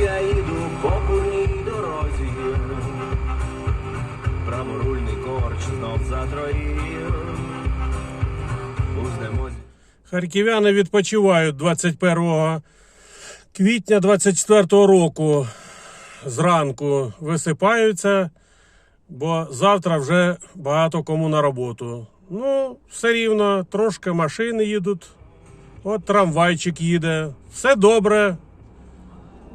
Я їду по курній дорозі, праворульний корч знов затроїв. У Харків'яни відпочивають 21 квітня 24 року. Зранку висипаються, бо завтра вже багато кому на роботу. Ну, все рівно, трошки машини їдуть. От трамвайчик їде. Все добре.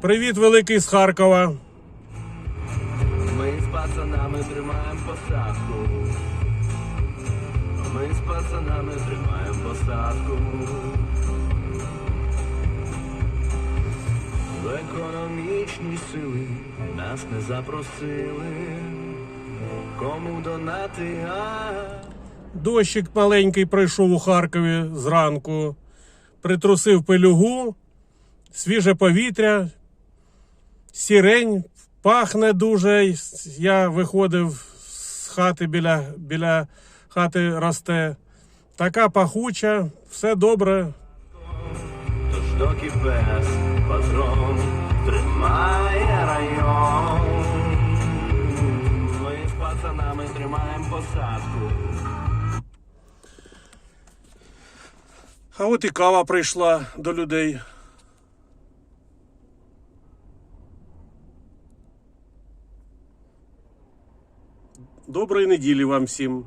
Привіт, великий з Харкова. Ми з пацанами тримаємо посадку. Ми з пацанами тримаємо посадку. В економічні сили нас не запросили. Кому донати, а Дощик маленький пройшов у Харкові зранку, притрусив пилюгу, свіже повітря, сірень, пахне дуже. Я виходив з хати біля, біля хати росте. Така пахуча, все добре. Тож доки пес патрон тримає район. Ми з пацанами тримаємо посадку. А от і кава прийшла до людей. Доброї неділі вам всім.